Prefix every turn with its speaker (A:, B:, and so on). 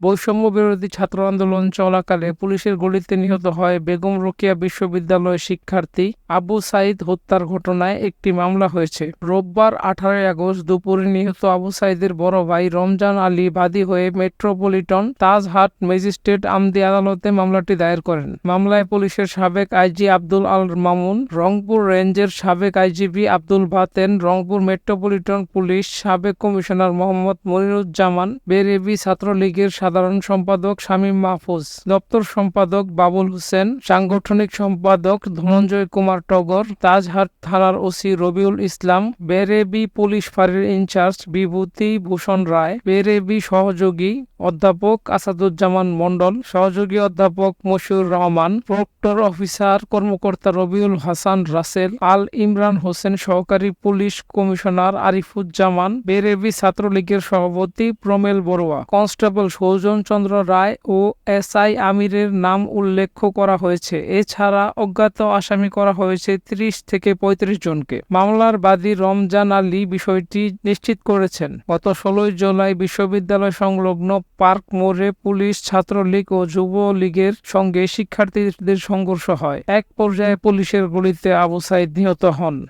A: বৈষম্য বিরোধী ছাত্র আন্দোলন চলাকালে পুলিশের গুলিতে নিহত হয় বেগম রোকেয়া বিশ্ববিদ্যালয়ের শিক্ষার্থী আবু সাইদ হত্যার ঘটনায় একটি মামলা হয়েছে। রোববার আঠারোই আগস্ট দুপুরে নিহত আবু সাইদের বড় ভাই রমজান আলী বাদী হয়ে মেট্রোপলিটন তাজহাট ম্যাজিস্ট্রেট আমদি আদালতে মামলাটি দায়ের করেন। মামলায় পুলিশের সাবেক আইজি আব্দুল আল মামুন, রংপুর রেঞ্জের সাবেক IGP Abdul Baten, Rangpur metropolitan police সাবেক কমিশনার মোহাম্মদ মনিরুজ্জামান, বেরেবি ছাত্রলীগের সাধারণ সম্পাদক শামীম মাহফুজ, দপ্তর সম্পাদক বাবুল হোসেন, সাংগঠনিক সম্পাদক ধনঞ্জয় কুমার টগর, তাজহাট থানার ওসি রবিউল ইসলাম, বেরেবি পুলিশ ফাঁড়ির ইনচার্জ বিভূতি ভূষণ রায়, বেরেবি সহযোগী অধ্যাপক আসাদুজ্জামান মণ্ডল, সহযোগী অধ্যাপক মশিউর রহমান, প্রক্টর অফিসার কর্মকর্তা রবিউল হাসান রাসেল, আল ইমরান হোসেন সহকারী পুলিশ কমিশনার আরিফুজ্জামান, বেরেবি ছাত্রলীগের সভাপতি প্রমেল বড়ুয়া, কনস্টেবল সৌজন চন্দ্র রায় ও এসআই আমিরের নাম উল্লেখ করা হয়েছে। এছাড়া অজ্ঞাত আসামি করা হয়েছে ত্রিশ থেকে পঁয়ত্রিশ জনকে। মামলার বাদী রমজান আলী বিষয়টি নিশ্চিত করেছেন। গত ষোলোই জুলাই বিশ্ববিদ্যালয় সংলগ্ন পার্ক মোড়ে পুলিশ, ছাত্রলীগ ও যুবলীগের সঙ্গে শিক্ষার্থীদের সংঘর্ষ হয়। এক পর্যায়ে পুলিশের গুলিতে আবু সাইদ নিহত হন।